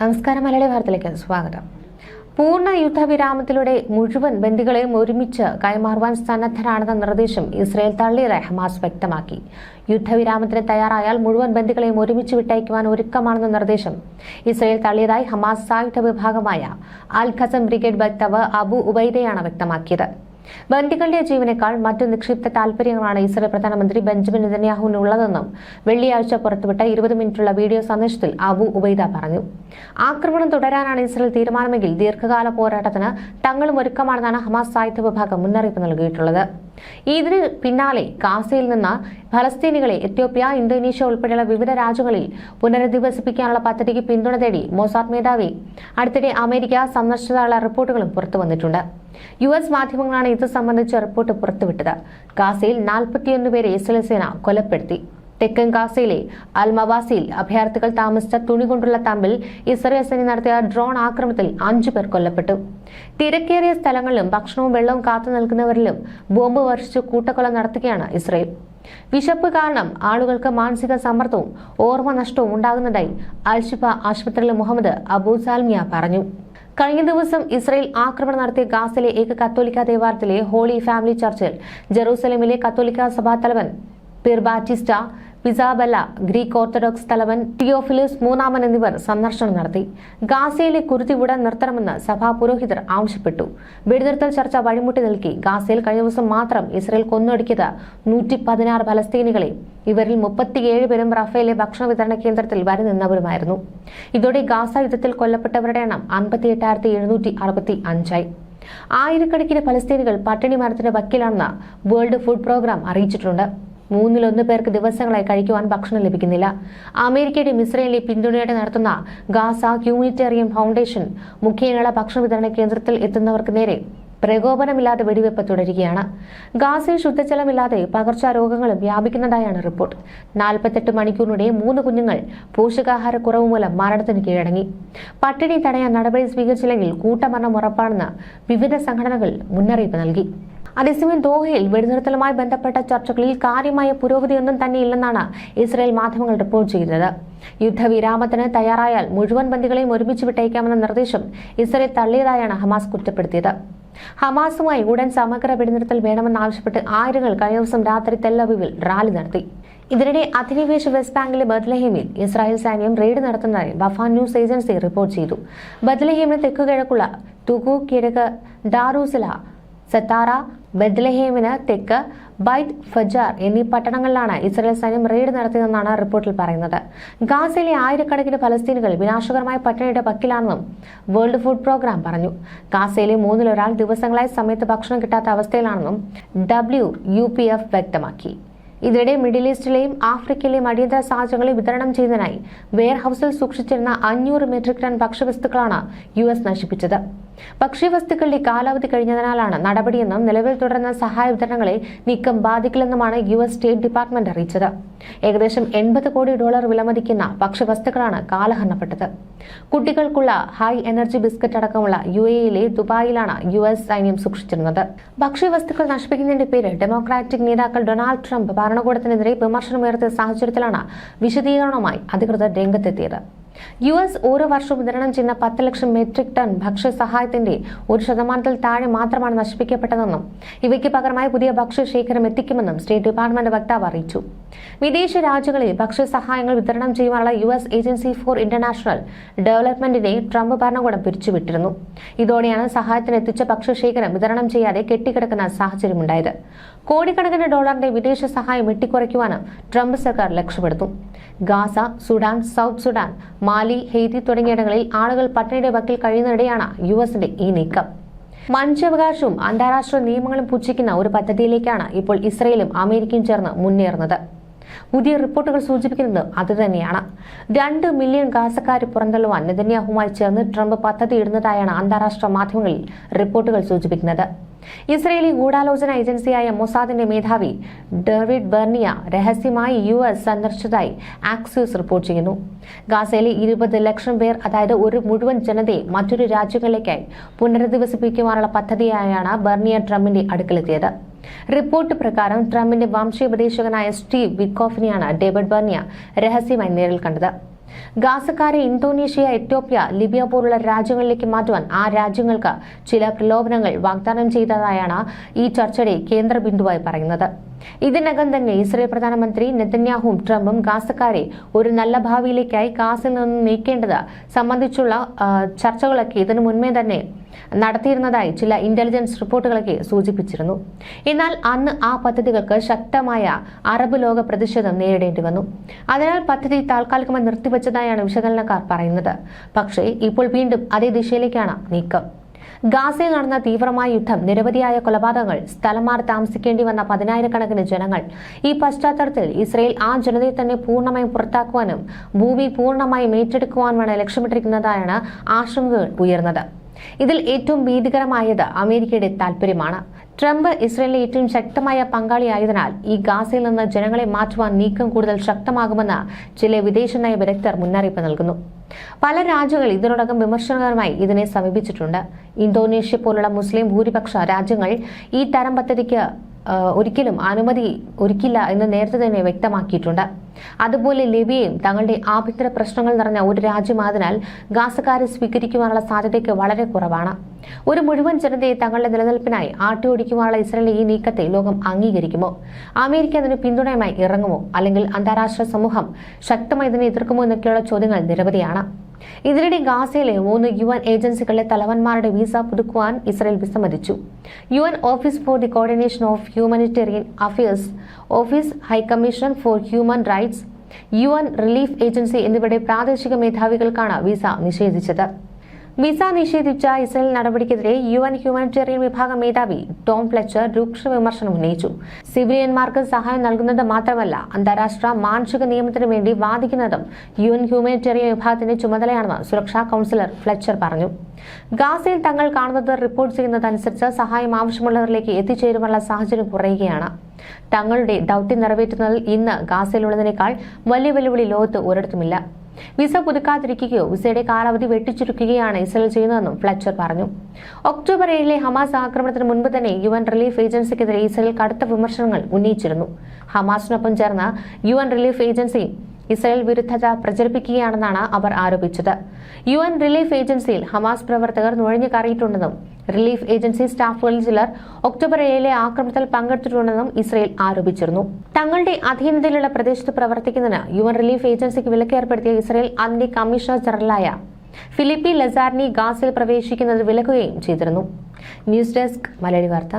നമസ്കാരം മലയാളി വാർത്തയിലേക്ക് സ്വാഗതം. പൂർണ യുദ്ധവിരാമത്തിലൂടെ മുഴുവൻ ബന്ദികളെയും ഒരുമിച്ച് കൈമാറുവാൻ സന്നദ്ധരാണെന്ന നിർദ്ദേശം ഇസ്രയേൽ തള്ളിയതായി ഹമാസ് വ്യക്തമാക്കി. യുദ്ധവിരാമത്തിന് തയ്യാറായാൽ മുഴുവൻ ബന്ദികളെയും ഒരുമിച്ച് വിട്ടയക്കുവാൻ ഒരുക്കമാണെന്ന നിർദ്ദേശം ഇസ്രയേൽ തള്ളിയതായി ഹമാസ് സായുധ വിഭാഗമായ അൽ ഖസം ബ്രിഗേഡ് വക്താവ് അബു ഉബൈദയാണ് വ്യക്തമാക്കിയത്. ബന്ദികളുടെ ജീവനേക്കാൾ മറ്റു നിക്ഷിപ്ത താൽപര്യങ്ങളാണ് ഇസ്രയേൽ പ്രധാനമന്ത്രി ബെഞ്ചമിൻ നെതന്യാഹുവിനുള്ളതെന്നും വെള്ളിയാഴ്ച പുറത്തുവിട്ട ഇരുപത് മിനിറ്റുള്ള വീഡിയോ സന്ദേശത്തിൽ അബു ഉബൈദ പറഞ്ഞു. ആക്രമണം തുടരാനാണ് ഇസ്രയേൽ തീരുമാനമെങ്കിൽ ദീർഘകാല പോരാട്ടത്തിന് തങ്ങളും ഒരുക്കമാണെന്നാണ് ഹമാസ് സായുധ വിഭാഗം മുന്നറിയിപ്പ് നൽകിയിട്ടുള്ളത്. ഇതിന് പിന്നാലെ ഗാസയിൽ നിന്ന് ഫലസ്തീനികളെ എത്യോപ്യ ഇന്തോനേഷ്യ ഉൾപ്പെടെയുള്ള വിവിധ രാജ്യങ്ങളിൽ പുനരധിവസിപ്പിക്കാനുള്ള പദ്ധതിക്ക് പിന്തുണ തേടി മൊസാദ് മേധാവി. അടുത്തിടെ അമേരിക്ക സന്ദർശിച്ചതായുള്ള റിപ്പോർട്ടുകളും പുറത്തു വന്നിട്ടുണ്ട്. യു എസ് മാധ്യമങ്ങളാണ് ഇത് സംബന്ധിച്ച റിപ്പോർട്ട് പുറത്തുവിട്ടത്. ഗാസയിൽ നാൽപ്പത്തിയൊന്ന് പേരെ ഇസ്രയേൽ സേന കൊലപ്പെടുത്തി. തെക്കൻ ഗാസയിലെ അൽമവാസിയിൽ അഭയാർത്ഥികൾ താമസിച്ച തുണി കൊണ്ടുള്ള തമ്പിൽ ഇസ്രയേൽ സേന നടത്തിയ ഡ്രോൺ ആക്രമണത്തിൽ അഞ്ചു പേർ കൊല്ലപ്പെട്ടു. തിരക്കേറിയ സ്ഥലങ്ങളിലും ഭക്ഷണവും വെള്ളവും കാത്തു നിൽക്കുന്നവരിലും ബോംബ് വർഷിച്ച് കൂട്ടക്കൊല നടത്തുകയാണ് ഇസ്രയേൽ. വിശപ്പ് കാരണം ആളുകൾക്ക് മാനസിക സമ്മർദ്ദവും ഓർമ്മ നഷ്ടവും ഉണ്ടാകുന്നതായി അൽഷിഫ ആശുപത്രിയിലെ മുഹമ്മദ് അബൂ സാൽമിയ പറഞ്ഞു. കഴിഞ്ഞ ദിവസം ഇസ്രയേൽ ആക്രമണം നടത്തിയ ഗാസയിലെ ഏക കത്തോലിക്ക ദേവാലയത്തിലെ ഹോളി ഫാമിലി ചർച്ചിൽ ജെറൂസലേമിലെ കത്തോലിക്ക സഭാ തലവൻ പിർബാറ്റിസ്റ്റ പിസാബല്ല ഗ്രീക്ക് ഓർത്തഡോക്സ് തലവൻ ടിയോഫിലിസ് മൂന്നാമൻ എന്നിവർ സന്ദർശനം നടത്തി. ഗാസയിലെ കുരുതി ഉടൻ നിർത്തണമെന്ന് സഭാ പുരോഹിതർ ആവശ്യപ്പെട്ടു. വെടിനിർത്തൽ ചർച്ച വഴിമുട്ടി നൽകി. ഗാസയിൽ കഴിഞ്ഞ ദിവസം മാത്രം ഇസ്രയേൽ കൊന്നൊടുക്കിയത് നൂറ്റി പതിനാറ് ഫലസ്തീനികളെ ഇവരിൽ മുപ്പത്തിയേഴ് പേരും റഫേലെ ഭക്ഷണ വിതരണ കേന്ദ്രത്തിൽ വരെ നിന്നവരുമായിരുന്നു ഇതോടെ ഗാസ യുദ്ധത്തിൽ കൊല്ലപ്പെട്ടവരുടെ എണ്ണം അൻപത്തി എട്ടായിരത്തി എഴുന്നൂറ്റി അറുപത്തി അഞ്ചായി ആയിരക്കണക്കിന് ഫലസ്തീനികൾ പട്ടിണി മരത്തിന്റെ വക്കിലാണെന്ന് വേൾഡ് ഫുഡ് പ്രോഗ്രാം അറിയിച്ചിട്ടുണ്ട്. മൂന്നിലൊന്ന് പേർക്ക് ദിവസങ്ങളായി കഴിക്കുവാൻ ഭക്ഷണം ലഭിക്കുന്നില്ല. അമേരിക്കയുടെയും ഇസ്രയേലിലെ പിന്തുണയോടെ നടത്തുന്ന ഗാസ ഹ്യൂമാനിറ്റേറിയൻ ഫൗണ്ടേഷൻ മുഖ്യങ്ങളെ ഭക്ഷണ വിതരണ കേന്ദ്രത്തിൽ എത്തുന്നവർക്ക് നേരെ പ്രകോപനമില്ലാതെ വെടിവെപ്പ് തുടരുകയാണ്. ഗാസയിൽ ശുദ്ധജലമില്ലാതെ പകർച്ചാരോഗങ്ങളും വ്യാപിക്കുന്നതായാണ് റിപ്പോർട്ട്. നാൽപ്പത്തെട്ട് മണിക്കൂറിനിടെ മൂന്ന് കുഞ്ഞുങ്ങൾ പോഷകാഹാരക്കുറവ് മൂലം മരണത്തിന് കീഴടങ്ങി. പട്ടിണി തടയാൻ നടപടി സ്വീകരിച്ചില്ലെങ്കിൽ കൂട്ടമരണം ഉറപ്പാണെന്ന് വിവിധ സംഘടനകൾ മുന്നറിയിപ്പ് നൽകി. അതേസമയം ദോഹയിൽ വെടിനിർത്തലുമായി ബന്ധപ്പെട്ട ചർച്ചകളിൽ കാര്യമായ പുരോഗതിയൊന്നും തന്നെ ഇല്ലെന്നാണ് ഇസ്രായേൽ മാധ്യമങ്ങൾ റിപ്പോർട്ട് ചെയ്തത് യുദ്ധവിരാമത്തിന് തയ്യാറായാൽ മുഴുവൻ ബന്ദികളെയും ഒരുമിച്ച് വിട്ടയക്കാമെന്ന നിർദ്ദേശം ഇസ്രായേൽ തള്ളിയതായാണ് ഹമാസ് കുറ്റപ്പെടുത്തിയത്. ഹമാസുമായി ഉടൻ സമഗ്ര വെടിനിർത്തൽ വേണമെന്നാവശ്യപ്പെട്ട് ആയിരങ്ങൾ കഴിഞ്ഞ ദിവസം രാത്രി തെല്ലവിവിൽ റാലി നടത്തി. ഇതിനിടെ അധിനിവേശ വെസ്റ്റ് ബാങ്കിലെ ബദ്ലഹേമിൽ ഇസ്രായേൽ സൈന്യം റെയ്ഡ് നടത്തുന്നതായി ബഫാൻ ന്യൂസ് ഏജൻസി റിപ്പോർട്ട് ചെയ്തു. ബദ്ലഹേമിന് തെക്കുകിഴക്കുള്ള തുകു കിഴക്ക് ഡാറൂസില സത്താറ ബദ്ലഹേമിന് തെക്ക് ബൈറ്റ് ഫജാർ എന്നീ പട്ടണങ്ങളിലാണ് ഇസ്രായേൽ സൈന്യം റെയ്ഡ് നടത്തിയതെന്നാണ് റിപ്പോർട്ടിൽ പറയുന്നത്. ഗാസയിലെ ആയിരക്കണക്കിന് ഫലസ്തീനുകൾ വിനാശകരമായ പട്ടിണിയുടെ പക്കിലാണെന്നും വേൾഡ് ഫുഡ് പ്രോഗ്രാം പറഞ്ഞു. ഗാസയിലെ മൂന്നിലൊരാൾ ദിവസങ്ങളായ സമയത്ത് ഭക്ഷണം കിട്ടാത്ത അവസ്ഥയിലാണെന്നും ഡബ്ല്യു യു പി എഫ് വ്യക്തമാക്കി. ഇതിനിടെ മിഡിൽ ഈസ്റ്റിലെയും ആഫ്രിക്കയിലെയും അടിയന്തര സാഹചര്യങ്ങളിൽ വിതരണം ചെയ്യുന്നതിനായി വെയർഹൌസിൽ സൂക്ഷിച്ചിരുന്ന അഞ്ഞൂറ് മെട്രിക് ടൺ ഭക്ഷ്യവസ്തുക്കളാണ് യു എസ് നശിപ്പിച്ചത്. ഭക്ഷ്യവസ്തുക്കളുടെ കാലാവധി കഴിഞ്ഞതിനാലാണ് നടപടിയെന്നും നിലവിൽ തുടരുന്ന സഹായ വിതരണങ്ങളെ നീക്കം ബാധിക്കില്ലെന്നുമാണ് യു എസ് സ്റ്റേറ്റ് ഡിപ്പാർട്ട്മെന്റ് അറിയിച്ചത്. ഏകദേശം എൺപത് കോടി ഡോളർ വിലമതിക്കുന്ന ഭക്ഷ്യവസ്തുക്കളാണ് കാലഹരണപ്പെട്ടത്. കുട്ടികൾക്കുള്ള ഹൈ എനർജി ബിസ്ക്കറ്റ് അടക്കമുള്ള യു എയിലെ ദുബായിലാണ് യു എസ് സൈന്യം സൂക്ഷിച്ചിരുന്നത്. ഭക്ഷ്യവസ്തുക്കൾ നശിപ്പിക്കുന്നതിന്റെ പേരിൽ ഡെമോക്രാറ്റിക് നേതാക്കൾ ഡൊണാൾഡ് ട്രംപ് ഭരണകൂടത്തിനെതിരെ വിമർശനമുയർത്തിയ സാഹചര്യത്തിലാണ് വിശദീകരണവുമായി അധികൃതർ രംഗത്തെത്തിയത്. യു എസ് ഓരോ വർഷവും വിതരണം ചെയ്യുന്ന പത്ത് ലക്ഷം മെട്രിക് ടൺ ഭക്ഷ്യസഹായത്തിന്റെ ഒരു ശതമാനത്തിൽ താഴെ മാത്രമാണ് നശിപ്പിക്കപ്പെട്ടതെന്നും ഇവയ്ക്ക് പകരമായി പുതിയ ഭക്ഷ്യശേഖരം എത്തിക്കുമെന്നും സ്റ്റേറ്റ് ഡിപ്പാർട്ട്മെന്റ് വക്താവ് അറിയിച്ചു. വിദേശ രാജ്യങ്ങളിൽ ഭക്ഷ്യസഹായങ്ങൾ വിതരണം ചെയ്യുവാനുള്ള U S agency for international ഡെവലപ്മെന്റിനെ Trump ഭരണകൂടം പിരിച്ചുവിട്ടിരുന്നു. ഇതോടെയാണ് സഹായത്തിന് എത്തിച്ച ഭക്ഷ്യശേഖരം വിതരണം ചെയ്യാതെ കെട്ടിക്കിടക്കുന്ന സാഹചര്യമുണ്ടായത്. കോടിക്കണക്കിന് ഡോളറിന്റെ വിദേശ സഹായം വെട്ടിക്കുറയ്ക്കുവാനും ട്രംപ് സർക്കാർ ലക്ഷ്യമെടുത്തു Gaza Sudan South Sudan Mali Haiti തുടങ്ങിയിടങ്ങളിൽ ആളുകൾ പട്ടിണിയുടെ വക്കിൽ കഴിയുന്നതിടെയാണ് യു എസിന്റെ ഈ നീക്കം. മനുഷ്യാവകാശവും അന്താരാഷ്ട്ര നിയമങ്ങളും പുച്ഛിക്കുന്ന ഒരു പദ്ധതിയിലേക്കാണ് ഇപ്പോൾ ഇസ്രയേലും അമേരിക്കയും ചേർന്ന് മുന്നേറുന്നത്. പുതിയ റിപ്പോർട്ടുകൾ സൂചിപ്പിക്കുന്നത് അതുതന്നെയാണ്. രണ്ട് മില്യൺ ഗാസക്കാരെ പുറന്തള്ളുവാൻ നെതന്യാഹുമായി ചേർന്ന് ട്രംപ് പദ്ധതി ഇടുന്നതായാണ് അന്താരാഷ്ട്ര മാധ്യമങ്ങളിൽ റിപ്പോർട്ടുകൾ സൂചിപ്പിക്കുന്നത്. ഇസ്രയേലി ഗൂഢാലോചന ഏജൻസിയായ മൊസാദിന്റെ മേധാവി ഡേവിഡ് ബെർണിയ രഹസ്യമായി യു എസ് സന്ദർശിച്ചതായി ആക്സ്യൂസ് റിപ്പോർട്ട് ചെയ്യുന്നു. ഗാസയിലെ ഇരുപത് ലക്ഷം പേർ അതായത് ഒരു മുഴുവൻ ജനതയെ മറ്റൊരു രാജ്യങ്ങളിലേക്കായി പുനരധിവസിപ്പിക്കുവാനുള്ള പദ്ധതിയായാണ് ബെർണിയ ട്രംപിന്റെ അടുക്കലെത്തിയത്. റിപ്പോർട്ട് പ്രകാരം ട്രംപിന്റെ വംശീയോപദേശകനായ സ്റ്റീവ് വിക്കോഫിനെയാണ് ഡേവിഡ് ബെർണിയ രഹസ്യമായി നേരിൽ കണ്ടത്. ഗാസക്കാരെ ഇന്തോനേഷ്യ എത്യോപ്യ ലിബിയ പോലുള്ള രാജ്യങ്ങളിലേക്ക് മാറ്റുവാൻ ആ രാജ്യങ്ങൾക്ക് ചില പ്രലോഭനങ്ങൾ വാഗ്ദാനം ചെയ്തതായാണ് ഈ ചർച്ചയുടെ കേന്ദ്ര ബിന്ദുവായി പറയുന്നത്. ഇതിനകം തന്നെ ഇസ്രയേൽ പ്രധാനമന്ത്രി നെതന്യാഹും ട്രംപും ഗാസക്കാരെ ഒരു നല്ല ഭാവിയിലേക്കായി ഗാസിൽ നിന്ന് നീക്കേണ്ടത് സംബന്ധിച്ചുള്ള ചർച്ചകളൊക്കെ ഇതിനു മുൻപേ തന്നെ നടത്തിയിരുന്നതായി ചില ഇന്റലിജൻസ് റിപ്പോർട്ടുകളൊക്കെ സൂചിപ്പിച്ചിരുന്നു. എന്നാൽ അന്ന് ആ പദ്ധതികൾക്ക് ശക്തമായ അറബ് ലോക പ്രതിഷേധം നേരിടേണ്ടി വന്നു. അതിനാൽ പദ്ധതി താൽക്കാലികമായി നിർത്തിവെച്ചതായാണ് വിശകലനക്കാർ പറയുന്നത്. പക്ഷേ ഇപ്പോൾ വീണ്ടും അതേ ദിശയിലേക്കാണ് നീക്കം. ഗാസയിൽ നടന്ന തീവ്രമായ യുദ്ധം നിരവധിയായ കൊലപാതകങ്ങൾ സ്ഥലം മാറി താമസിക്കേണ്ടി വന്ന പതിനായിരക്കണക്കിന് ജനങ്ങൾ ഈ പശ്ചാത്തലത്തിൽ ഇസ്രയേൽ ആ ജനതയെ തന്നെ പൂർണമായും പുറത്താക്കുവാനും ഭൂമി പൂർണമായും ഏറ്റെടുക്കുവാനുമാണ് ലക്ഷ്യമിട്ടിരിക്കുന്നതായാണ് ആശങ്കകൾ ഉയർന്നത്. ഇതിൽ ഏറ്റവും ഭീതികരമായത് അമേരിക്കയുടെ താൽപര്യമാണ്. ട്രംപ് ഇസ്രയേലിലെ ഏറ്റവും ശക്തമായ പങ്കാളിയായതിനാൽ ഈ ഗാസയിൽ നിന്ന് ജനങ്ങളെ മാറ്റുവാൻ നീക്കം കൂടുതൽ ശക്തമാകുമെന്ന് ചില വിദേശ നയ വിദഗ്ധർ മുന്നറിയിപ്പ് നൽകുന്നു. പല രാജ്യങ്ങൾ ഇതിനോടകം വിമർശനകരമായി ഇതിനെ സമീപിച്ചിട്ടുണ്ട്. ഇന്തോനേഷ്യ പോലുള്ള മുസ്ലിം ഭൂരിപക്ഷ രാജ്യങ്ങൾ ഈ തരം പദ്ധതിക്ക് ഒരിക്കലും അനുമതി ഒരുക്കില്ല എന്ന് നേരത്തെ തന്നെ വ്യക്തമാക്കിയിട്ടുണ്ട്. അതുപോലെ ലിബിയയും തങ്ങളുടെ ആഭ്യന്തര പ്രശ്നങ്ങൾ നിറഞ്ഞ ഒരു രാജ്യമായതിനാൽ ഗാസക്കാരെ സ്വീകരിക്കുവാനുള്ള സാധ്യതയ്ക്ക് വളരെ കുറവാണ്. ഒരു മുഴുവൻ ജനതയെ തങ്ങളുടെ നിലനിൽപ്പിനായി ആട്ടിയോടിക്കുവാനുള്ള ഇസ്രയേലിന്റെ ഈ നീക്കത്തെ ലോകം അംഗീകരിക്കുമോ? അമേരിക്ക അതിന് പിന്തുണയുമായി ഇറങ്ങുമോ? അല്ലെങ്കിൽ അന്താരാഷ്ട്ര സമൂഹം ശക്തമായി ഇതിനെ എതിർക്കുമോ എന്നൊക്കെയുള്ള ചോദ്യങ്ങൾ നിരവധിയാണ്. ഇതിനിടെ ഗാസയിലെ മൂന്ന് യു എൻ ഏജൻസികളിലെ തലവന്മാരുടെ വിസ പുതുക്കുവാൻ ഇസ്രയേൽ വിസമ്മതിച്ചു. U N office for the coordination of humanitarian affairs office high commission for human rights U N relief agency എന്നിവയുടെ പ്രാദേശിക മേധാവികൾക്കാണ് വിസ നിഷേധിച്ചത്. വിസ നിഷേധിച്ച ഇസ്രയേൽ നടപടിക്കെതിരെ യു എൻ ഹ്യൂമാനിറ്റേറിയൻ വിഭാഗം മേധാവി ടോം ഫ്ലെച്ചർ രൂക്ഷ വിമർശനം ഉന്നയിച്ചു. സിവിലിയന്മാർക്ക് സഹായം നൽകുന്നത് മാത്രമല്ല അന്താരാഷ്ട്ര മാനുഷിക നിയമത്തിനു വേണ്ടി വാദിക്കുന്നതും യു എൻ ഹ്യൂമാനിറ്റേറിയൻ വിഭാഗത്തിന്റെ ചുമതലയാണെന്ന് സുരക്ഷാ കൌൺസിലർ ഫ്ലെച്ചർ പറഞ്ഞു. ഗാസയിൽ തങ്ങൾ കാണുന്നത് റിപ്പോർട്ട് ചെയ്യുന്നതനുസരിച്ച് സഹായം ആവശ്യമുള്ളവരിലേക്ക് എത്തിച്ചേരുവാനുള്ള സാഹചര്യം കുറയുകയാണ്. തങ്ങളുടെ ദൗത്യം നിറവേറ്റുന്നതിൽ ഇന്ന് ഗാസയിലുള്ളതിനേക്കാൾ വലിയ വെല്ലുവിളി ലോകത്ത് ഒരിടത്തുമില്ല. വിസ പുതുക്കാതിരിക്കുകയോ വിസയുടെ കാലാവധി വെട്ടിച്ചുരുക്കുകയാണ് ഇസ്രയേൽ ചെയ്യുന്നതെന്നും ഫ്ലച്ചർ പറഞ്ഞു. ഒക്ടോബർ ഏഴിലെ ഹമാസ് ആക്രമണത്തിന് മുൻപ് തന്നെ യു എൻ റിലീഫ് ഏജൻസിക്കെതിരെ ഇസ്രയേൽ കടുത്ത വിമർശനങ്ങൾ ഉന്നയിച്ചിരുന്നു. ഹമാസിനൊപ്പം ചേർന്ന യു എൻ റിലീഫ് ഏജൻസിയും ഇസ്രയേൽ വിരുദ്ധത പ്രചരിപ്പിക്കുകയാണെന്നാണ് അവർ ആരോപിച്ചത്. യു എൻ റിലീഫ് ഏജൻസിയിൽ ഹമാസ് പ്രവർത്തകർ നുഴഞ്ഞു കയറിയിട്ടുണ്ടെന്നും റിലീഫ് ഏജൻസി സ്റ്റാഫുകളിൽ ചിലർ ഒക്ടോബർ ഏഴിലെ ആക്രമണത്തിൽ പങ്കെടുത്തിട്ടുണ്ടെന്നും ഇസ്രയേൽ ആരോപിച്ചിരുന്നു. തങ്ങളുടെ അധീനതയിലുള്ള പ്രദേശത്ത് പ്രവർത്തിക്കുന്നതിന് യു എൻ റിലീഫ് ഏജൻസിക്ക് വിലക്ക് ഏർപ്പെടുത്തിയ ഇസ്രയേൽ അതിന്റെ കമ്മീഷണർ ജനറലായ ഫിലിപ്പി ലസാർനി ഗാസിൽ പ്രവേശിക്കുന്നത് വിലക്കുകയും ചെയ്തിരുന്നു. ന്യൂസ് ഡെസ്ക് മലയാളി വാർത്ത.